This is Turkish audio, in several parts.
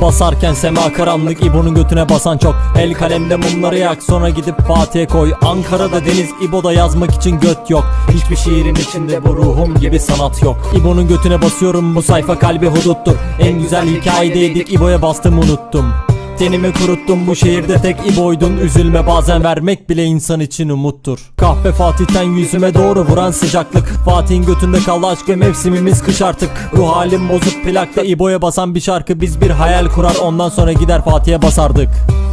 Basarken sema karanlık İbo'nun götüne basan çok. El kalemde mumları yak sonra gidip Fatih'e koy. Ankara'da deniz İbo'da yazmak için göt yok. Hiçbir şiirin içinde bu ruhum gibi sanat yok. İbo'nun götüne basıyorum bu sayfa kalbi huduttur En güzel hikayedeydik İbo'ya bastım unuttum Tenimi kuruttum bu şehirde tek iboydun. Üzülme bazen vermek bile insan için umuttur. Kahve Fatih'ten yüzüme doğru vuran sıcaklık. Fatih'in götünde kaldı aşk ve mevsimimiz kış artık. Ruh halim bozuk plakta İbo'ya basan bir şarkı Biz bir hayal kurar. Ondan sonra gider Fatih'e basardık.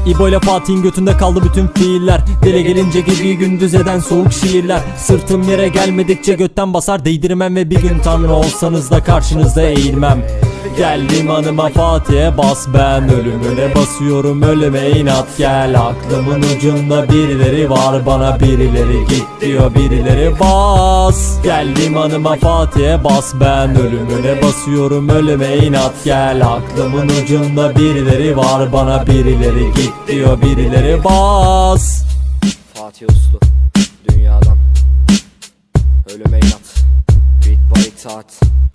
İbo ile Fatih'in götünde kaldı bütün fiiller. Dile gelince geceyi gündüz eden soğuk şiirler. Sırtım yere gelmedikçe götten basar değdirmem Ve bir gün tanrı olsanız da karşınızda eğilmem Geldim hanıma Fatih'e bas ben Ölümüne basıyorum. Ölüme inat gel Aklımın ucunda birileri var. Bana birileri git diyor birileri bas. Geldim hanıma Fatih'e bas ben Ölümüne basıyorum. Ölüme inat gel Aklımın ucunda birileri var. Bana birileri git diyor birileri bas. Fatih Uslu Dünyadan. Ölüme inat. Beat by şehrin